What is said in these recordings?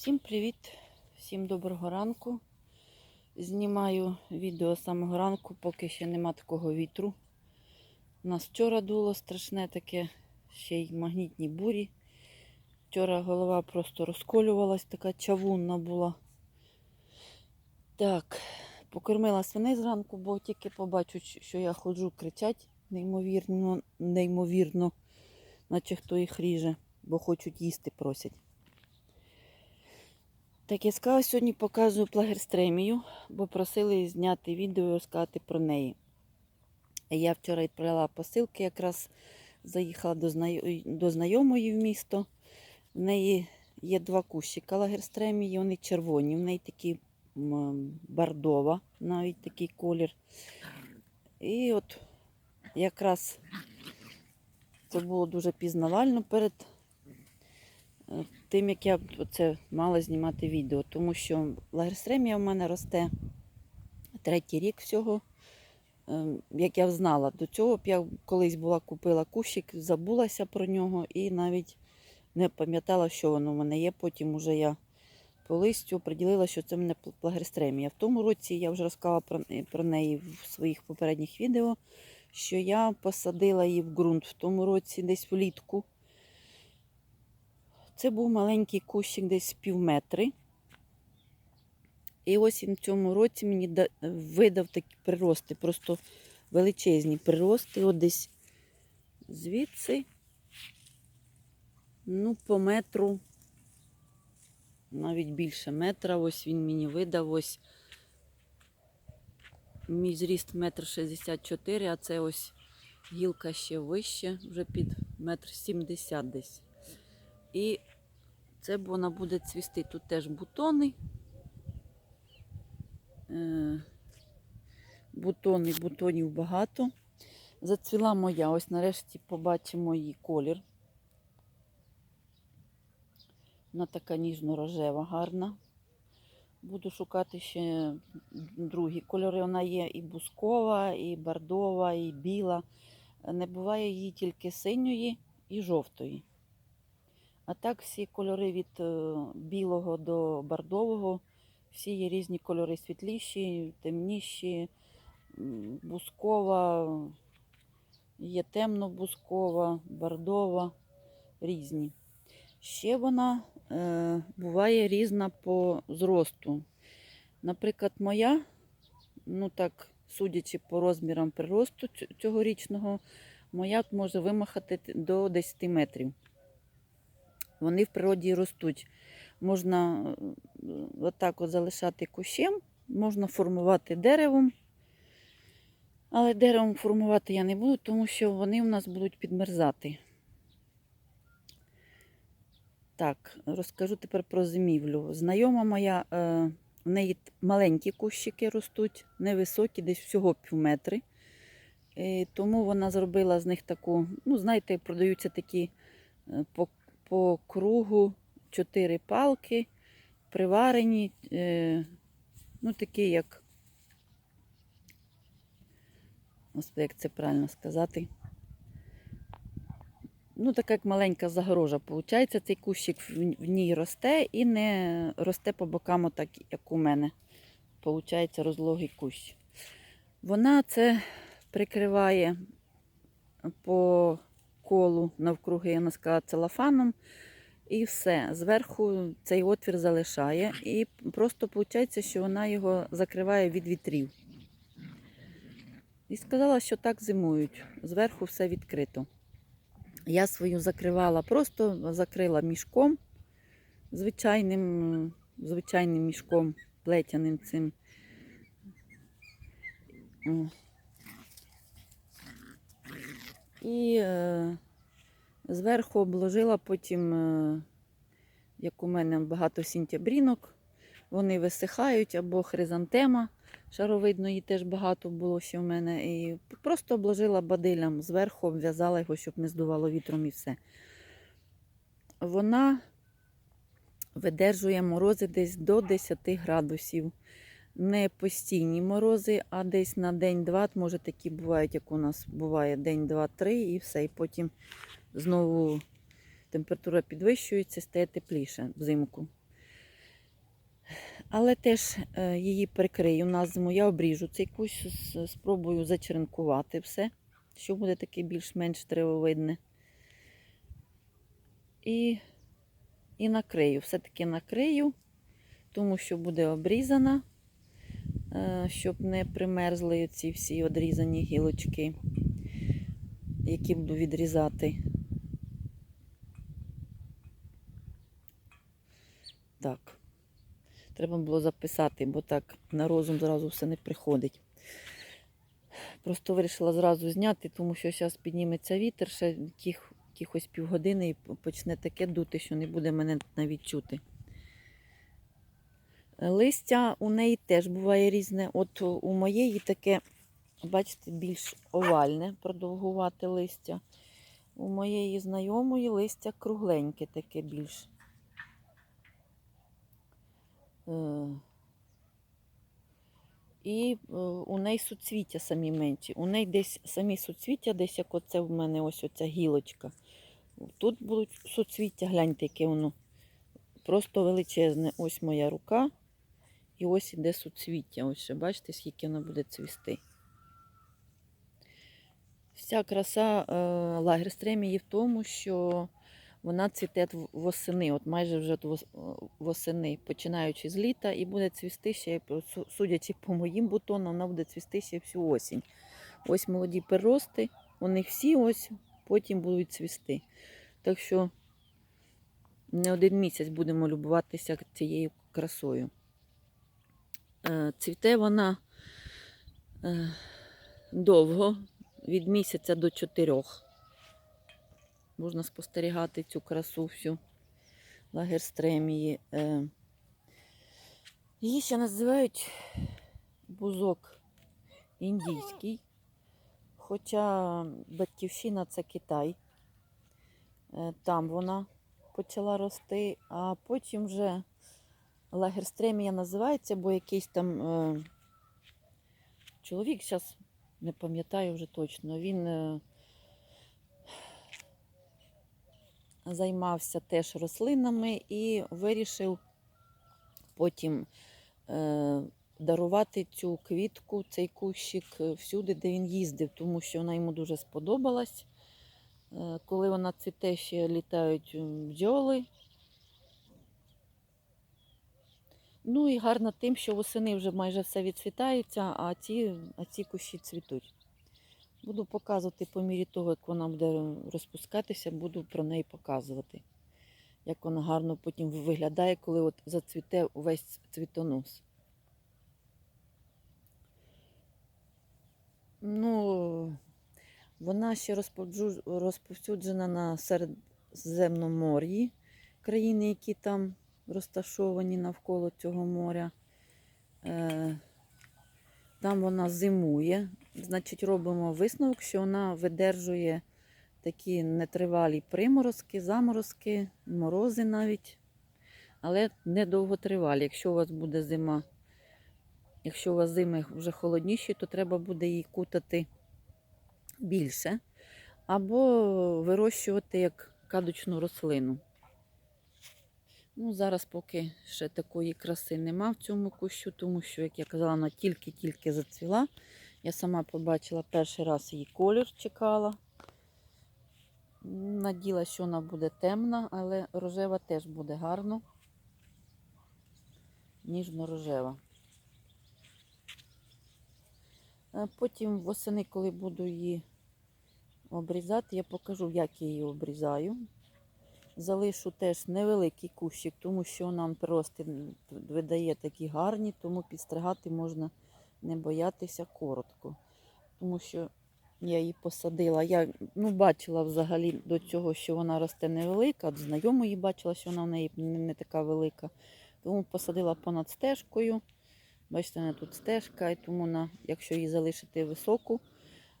Всім привіт, всім доброго ранку. Знімаю відео з самого ранку, поки ще нема такого вітру. У нас вчора дуло страшне таке, ще й магнітні бурі. Вчора голова просто розколювалась, така чавунна була. Так, покормила свиней зранку, бо тільки побачу, що я ходжу, кричать неймовірно, неймовірно, наче хто їх ріже, бо хочуть їсти, просять. Так, я сказала, сьогодні показую плагерстремію, бо просили зняти відео і розказати про неї. Я вчора відправляла посилки, якраз заїхала до, знай... до знайомої в місто. В неї є два кущика лагерстремії, вони червоні, в неї такі бордова, навіть такий колір. І от якраз це було дуже пізнавально перед тим, як я це мала знімати відео, тому що лагерстремія в мене росте третій рік всього. Е, Як я знала, до цього б я колись була купила кущик, забулася про нього і навіть не пам'ятала, що воно в мене є. Потім уже я по листю приділила, що це в мене плагерстремія. В тому році я вже розказала про, про неї в своїх попередніх відео, що я посадила її в ґрунт в тому році, десь влітку. Це був маленький кущик десь пів метри. І ось він в цьому році мені видав такі прирости, просто величезні прирости. От десь звідси, ну, по метру, навіть більше метра. Ось він мені видав. Ось мій зріст метр шістдесят чотири, а це ось гілка ще вище, вже під метр сімдесят десь. І це вона буде цвісти. Тут теж бутони. Е, Бутони, бутонів багато. Зацвіла моя. Ось нарешті побачимо її колір. Вона така ніжно-рожева, гарна. Буду шукати ще другі кольори. Вона є і бускова, і бордова, і біла. Не буває її тільки синьої і жовтої. А так всі кольори від е, білого до бордового, всі є різні кольори світліші, темніші, бускова, є темно-бускова, бордова, різні. Ще вона е, буває різна по зросту. Наприклад, моя, ну так, судячи по розмірам приросту цьогорічного, моя може вимахати до 10 метрів. Вони в природі ростуть. Можна е, отак от залишати кущем, можна формувати деревом. Але деревом формувати я не буду, тому що вони в нас будуть підмерзати. Так, розкажу тепер про зимівлю. Знайома моя, е, в неї маленькі кущики ростуть, невисокі, десь всього пів метри. Тому вона зробила з них таку, ну, знаєте, продаються такі е, по, по кругу чотири палки, приварені, е, ну, такі, як, Господи, як це правильно сказати. Ну, така як маленька загорожа, виходить, цей кущик в ній росте і не росте по бокам, отак, як у мене. Получається розлогий кущ. Вона це прикриває по колу навкруги, я сказала, целофаном. І все. Зверху цей отвір залишає. І просто виходить, що вона його закриває від вітрів. І сказала, що так зимують. Зверху все відкрито. Я свою закривала, просто закрила мішком, звичайним, звичайним мішком, плетяним цим. І е, зверху обложила потім, е, як у мене багато сінтябрінок, вони висихають або хризантема шаровидної теж багато було ще в мене. І просто обложила бадилям зверху, обв'язала його, щоб не здувало вітром і все. Вона видержує морози десь до 10 градусів. Не постійні морози, а десь на день-два, може такі бувають, як у нас буває день, два, три, і все. І потім знову температура підвищується, стає тепліше взимку. Але теж е, її прикрию на зиму. Я обріжу цей кущ, спробую зачеренкувати все, що буде таке більш-менш древовидне. І, і накрию. Все-таки накрию, тому що буде обрізана, щоб не примерзли ці всі одрізані гілочки, які буду відрізати. Так. Треба було записати, бо так на розум зразу все не приходить. Просто вирішила зразу зняти, тому що зараз підніметься вітер, ще якихось півгодини і почне таке дути, що не буде мене навіть чути. Листя у неї теж буває різне. От у моєї таке, бачите, більш овальне, продовгувати листя. У моєї знайомої листя кругленьке таке більш. Е, І е, у неї суцвіття самі менші. У неї десь самі суцвіття, десь як оце в мене ось оця гілочка. Тут будуть суцвіття, гляньте, яке воно просто величезне. Ось моя рука. І ось іде суцвіття. Ось ще бачите, скільки воно буде цвісти. Вся краса е, лагерстремії в тому, що вона цвіте восени, от майже вже восени, починаючи з літа, і буде цвісти ще, судячи по моїм бутонам, вона буде цвісти ще всю осінь. Ось молоді перерости, вони всі ось потім будуть цвісти. Так що не один місяць будемо любуватися цією красою. Е, Цвіте вона е, довго, від місяця до чотирьох. Можна спостерігати цю красу всю лагерстремії. Е, Її ще називають бузок індійський, хоча батьківщина це Китай. Там вона почала рости, а потім вже лагерстремія називається, бо якийсь там е, чоловік, зараз не пам'ятаю вже точно, він. е, займався теж рослинами і вирішив потім е, дарувати цю квітку, цей кущик всюди, де він їздив, тому що вона йому дуже сподобалась. Е, коли вона цвіте, ще літають бджоли. Ну і гарно тим, що восени вже майже все відцвітається, а ці, а ці кущі цвітуть. Буду показувати по мірі того, як вона буде розпускатися, буду про неї показувати. Як вона гарно потім виглядає, коли от зацвіте увесь цвітонос. Ну, вона ще розповсюджена на Середземномор'ї, країни, які там розташовані навколо цього моря. Е, Там вона зимує. Значить, робимо висновок, що вона видержує такі нетривалі приморозки, заморозки, морози навіть, але не довготривалі. Якщо у вас буде зима, якщо у вас зими вже холодніші, то треба буде її кутати більше. Або вирощувати як кадочну рослину. Ну, зараз поки ще такої краси нема в цьому кущу, тому що, як я казала, вона тільки-тільки зацвіла. Я сама побачила перший раз її колір чекала. Наділа, що вона буде темна, але рожева теж буде гарно. Ніжно-рожева. Е, Потім восени, коли буду її обрізати, я покажу, як я її обрізаю. Залишу теж невеликий кущик, тому що вона прирости видає такі гарні, тому підстригати можна не боятися коротко. Тому що я її посадила. Я ну, бачила взагалі до цього, що вона росте невелика. Знайомої бачила, що вона в неї не, така велика. Тому посадила понад стежкою. Бачите, вона тут стежка, і тому вона, якщо її залишити високу,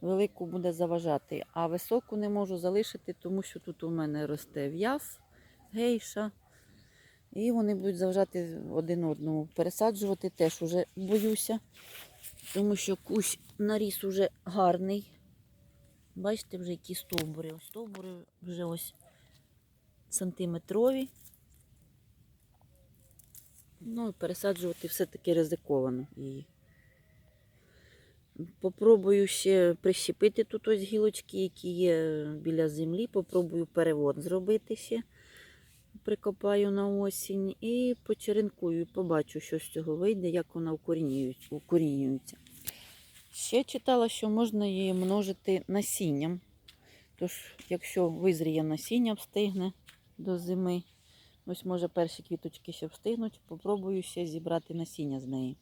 велику буде заважати. А високу не можу залишити, тому що тут у мене росте в'яз, гейша. І вони будуть заважати один одному. Пересаджувати теж уже боюся, тому що кущ наріс уже гарний. Бачите, вже які стовбури. Ось стовбури вже ось сантиметрові. Ну, пересаджувати все-таки ризиковано її. Попробую ще прищепити тут ось гілочки, які є біля землі. Попробую перевод зробити ще. Прикопаю на осінь і почеренкую, побачу, що з цього вийде, як вона укорінюється. Ще читала, що можна її множити насінням. Тож, якщо визріє насіння, встигне до зими, ось може перші квіточки ще встигнуть, попробую ще зібрати насіння з неї.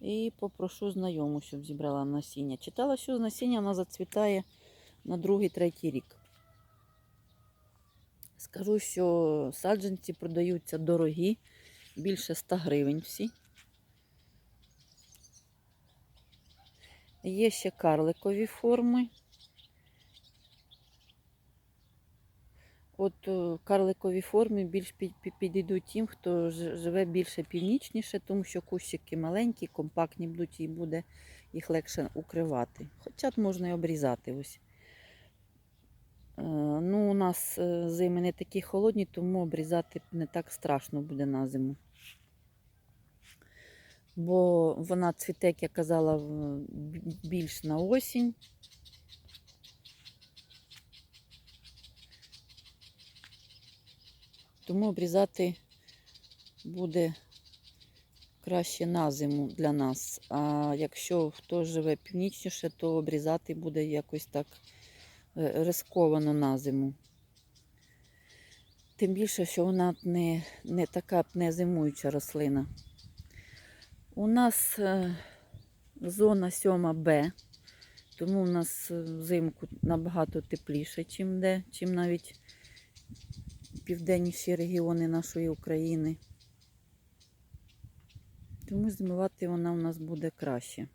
І попрошу знайому, щоб зібрала насіння. Читала, що насіння вона зацвітає на другий-третій рік. Скажу, що саджанці продаються дорогі, більше 100 гривень всі. Є ще карликові форми. От е, карликові форми більш під- під- підійдуть тим, хто живе більше північніше, тому що кущики маленькі, компактні будуть і буде їх легше укривати. Хоча можна і обрізати ось. Е, Ну, у нас е, зими не такі холодні, тому обрізати не так страшно буде на зиму. Бо вона цвіте, як я казала, більш на осінь. Тому обрізати буде краще на зиму для нас. А якщо хто живе північніше, то обрізати буде якось так е, рисковано на зиму. Тим більше, що вона не, не така не зимуюча рослина. У нас е, зона 7 Б, тому у нас е, взимку набагато тепліше, чим де, чим навіть південніші регіони нашої України. Тому зимувати вона у нас буде краще.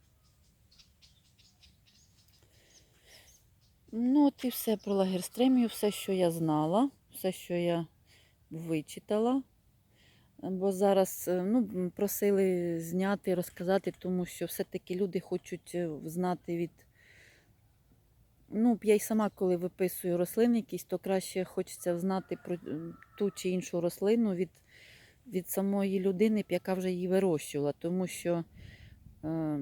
Ну, от і все про лагерстремію, все, що я знала, все, що я вичитала. Бо зараз е, ну, просили зняти, розказати, тому що все-таки люди хочуть е, знати від. Ну, я й сама, коли виписую рослини якісь, то краще хочеться знати про е, ту чи іншу рослину від, від самої людини, яка вже її вирощувала. Тому що е,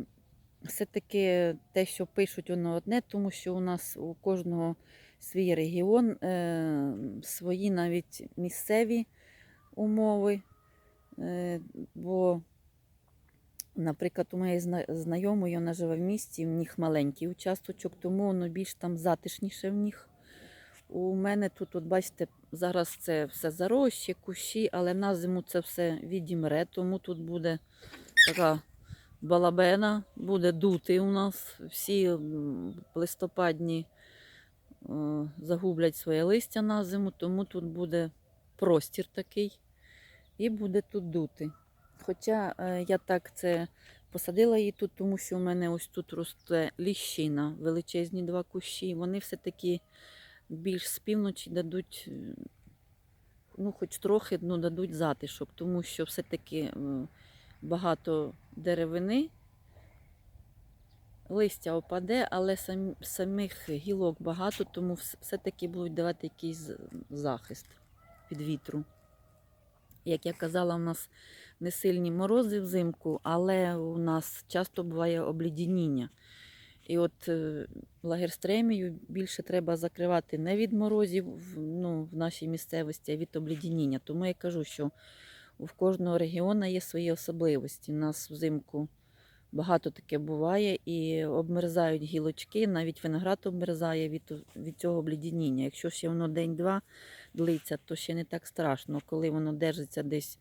все-таки те, що пишуть, воно одне, тому що у нас у кожного свій регіон, е, свої навіть місцеві умови. Е, бо, наприклад, у моєї знайомої вона живе в місті, в них маленький участочок, тому воно більш там затишніше в них. У мене тут, от бачите, зараз це все зарощі, кущі, але на зиму це все відімре, тому тут буде така балабена, буде дути у нас. Всі листопадні е, загублять своє листя на зиму, тому тут буде простір такий і буде тут дути. Хоча е, я так це посадила її тут, тому що у мене ось тут росте ліщина, величезні два кущі. Вони все-таки більш з півночі дадуть, е, ну, хоч трохи ну, дадуть затишок, тому що все-таки е, багато деревини. Листя опаде, але сам, самих гілок багато, тому все-таки будуть давати якийсь захист від вітру. Як я казала, у нас не сильні морози взимку, але у нас часто буває облідяніння. І от е, лагерстремію більше треба закривати не від морозів ну, в нашій місцевості, а від облідяніння. Тому я кажу, що в кожного регіону є свої особливості. У нас взимку багато таке буває і обмерзають гілочки, навіть виноград обмерзає від, від цього облідяніння. Якщо ще воно день-два длиться, то ще не так страшно. Коли воно держиться десь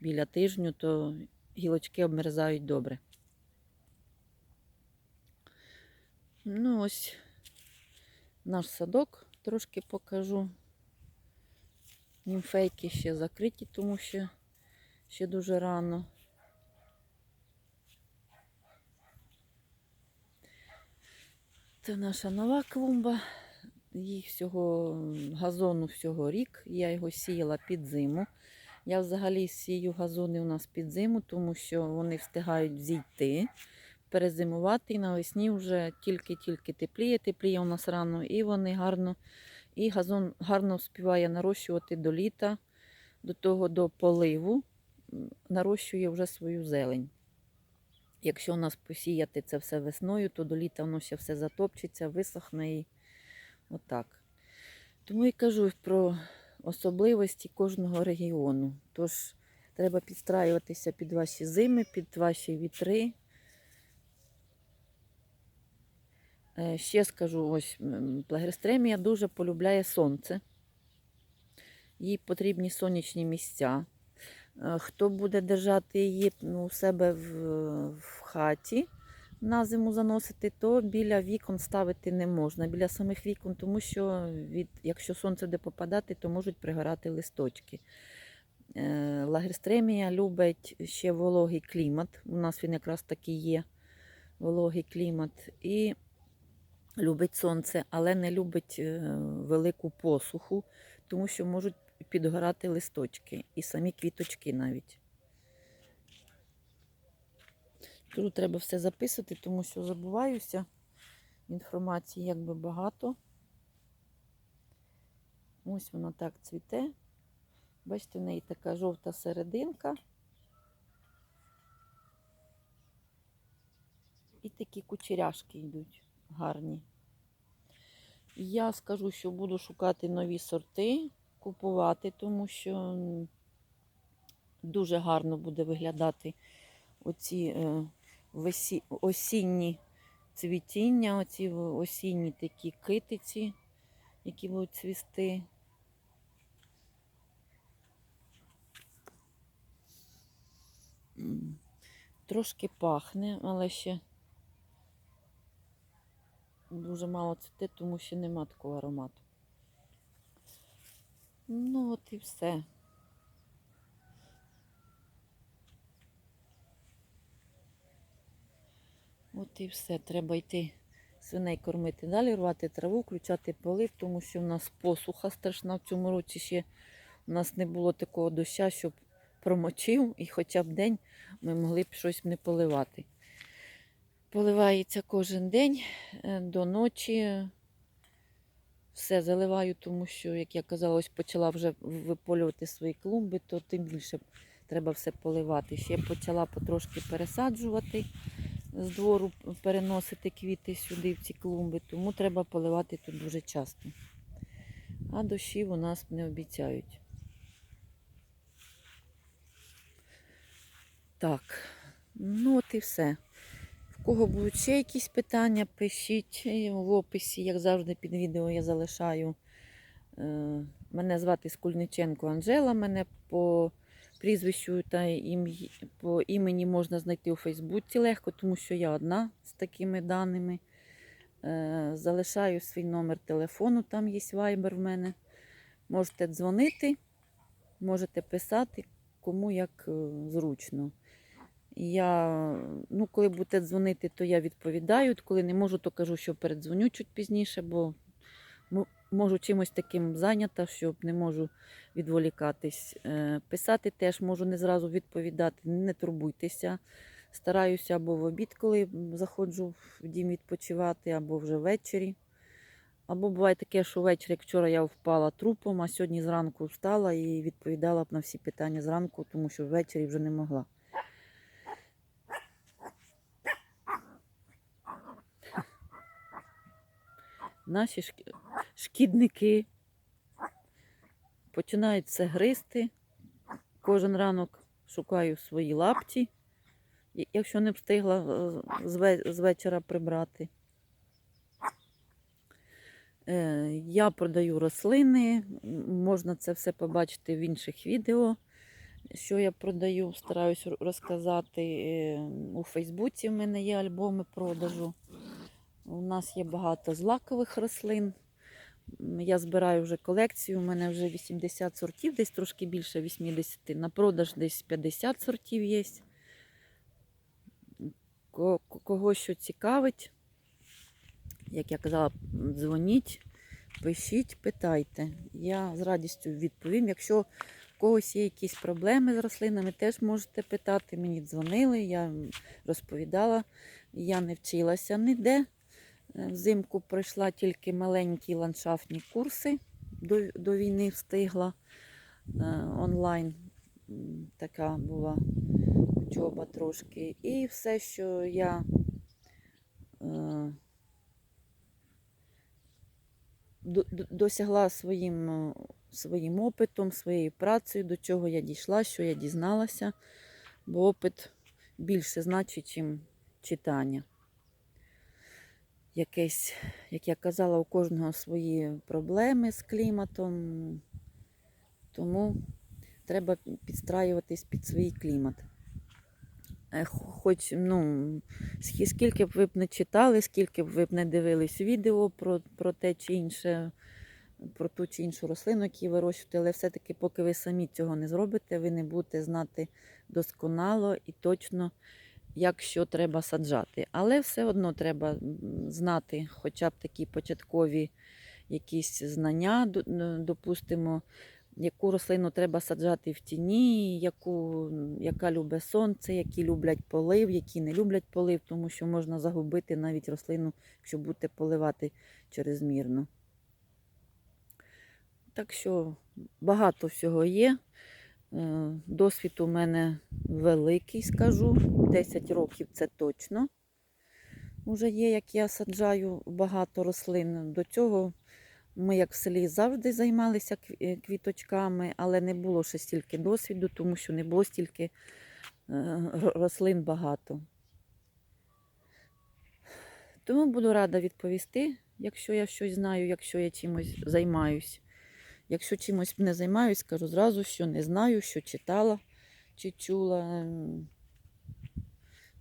біля тижню, то гілочки обмерзають добре. Ну, ось наш садок трошки покажу. Німфейки ще закриті, тому що ще дуже рано. Це наша нова клумба. Їй всього газону всього рік. Я його сіяла під зиму. Я взагалі сію газони у нас під зиму, тому що вони встигають зійти, перезимувати і навесні вже тільки-тільки тепліє, тепліє у нас рано, і вони гарно, і газон гарно вспіває нарощувати до літа, до того до поливу. нарощує вже свою зелень. Якщо у нас посіяти це все весною, то до літа воно ще все затопчеться, висохне і отак. Тому і кажу про особливості кожного регіону. Тож треба підстраюватися під ваші зими, під ваші вітри. Е, Ще скажу, ось плагерстремія дуже полюбляє сонце. Їй потрібні сонячні місця. Е, Хто буде держати її ну, у себе в, в хаті на зиму заносити, то біля вікон ставити не можна, біля самих вікон, тому що від, якщо сонце буде попадати, то можуть пригорати листочки. Е, Лагерстремія любить ще вологий клімат. У нас він якраз такий є вологий клімат. І любить сонце, але не любить е, велику посуху, тому що можуть підгорати листочки і самі квіточки навіть. Тут треба все записувати, тому що забуваюся. Інформації якби багато. Ось вона так цвіте. Бачите, в неї така жовта серединка. І такі кучеряшки йдуть гарні. Я скажу, що буду шукати нові сорти, купувати, тому що дуже гарно буде виглядати оці е, осінні цвітіння, оці осінні такі китиці, які будуть цвісти. Трошки пахне, але ще дуже мало цвіте, тому що нема такого аромату. Ну, от і все. От і все. Треба йти свиней кормити далі, рвати траву, включати полив, тому що в нас посуха страшна в цьому році ще. У нас не було такого доща, щоб промочив, і хоча б день ми могли б щось не поливати. Поливається кожен день е, до ночі. Все заливаю, тому що, як я казала, ось почала вже виполювати свої клумби, то тим більше треба все поливати. Ще почала потрошки пересаджувати з двору, переносити квіти сюди, в ці клумби, тому треба поливати тут дуже часто. А дощів у нас не обіцяють. Так, ну от і все. В кого будуть ще якісь питання, пишіть в описі, як завжди, під відео я залишаю. Е, Мене звати Скульниченко Анжела. Мене по прізвищу та по імені можна знайти у Фейсбуці легко, тому що я одна з такими даними. Е, Залишаю свій номер телефону, там є вайбер в мене. Можете дзвонити, можете писати, кому як е, зручно. Я, ну, коли будете дзвонити, то я відповідаю. Коли не можу, то кажу, що передзвоню чуть пізніше, бо м- можу чимось таким зайнята, що не можу відволікатись. Е, Писати теж можу не зразу відповідати, не турбуйтеся. Стараюся або в обід, коли заходжу в дім відпочивати, або вже ввечері. Або буває таке, що ввечері, як вчора я впала трупом, а сьогодні зранку встала і відповідала б на всі питання зранку, тому що ввечері вже не могла. Наші шкідники починають все гризти. Кожен ранок шукаю свої лапті, якщо не встигла е, з вечора прибрати. Е, Я продаю рослини, можна це все побачити в інших відео, що я продаю, стараюсь розказати. Е, У Фейсбуці в мене є альбоми продажу. У нас є багато злакових рослин. Я збираю вже колекцію, у мене вже 80 сортів, десь трошки більше 80. На продаж десь 50 сортів є. Ко- Кого що цікавить, як я казала, дзвоніть, пишіть, питайте. Я з радістю відповім. Якщо в когось є якісь проблеми з рослинами, теж можете питати. Мені дзвонили, я розповідала, я не вчилася ніде. Взимку пройшла тільки маленькі ландшафтні курси. До, до війни встигла е, онлайн така була учоба трошки. І все, що я е, до- до- досягла своїм, е, своїм опитом, своєю працею, до чого я дійшла, що я дізналася, бо опит більше значить, ніж читання. Якесь, як я казала, у кожного свої проблеми з кліматом, тому треба підстраюватись під свій клімат. Е, Хоч, ну, скільки б ви б не читали, скільки б ви б не дивились відео про, про те чи інше, про ту чи іншу рослину, яку вирощуєте, але все-таки, поки ви самі цього не зробите, ви не будете знати досконало і точно, як що треба саджати. Але все одно треба знати хоча б такі початкові якісь знання, допустимо, яку рослину треба саджати в тіні, яку, яка любить сонце, які люблять полив, які не люблять полив, тому що можна загубити навіть рослину, якщо будете поливати чрезмірно. Так що багато всього є. Е, Досвід у мене великий, скажу. 10 років це точно. Уже є, як я саджаю багато рослин. До цього ми, як в селі, завжди займалися е, квіточками, але не було ще стільки досвіду, тому що не було стільки е, рослин багато. Тому буду рада відповісти, якщо я щось знаю, якщо я чимось займаюсь. Якщо чимось не займаюсь, скажу зразу, що не знаю, що читала чи чула.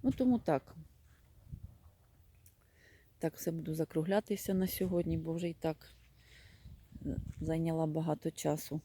Ну, тому так. Так, все буду закруглятися на сьогодні, бо вже і так е, зайняла багато часу.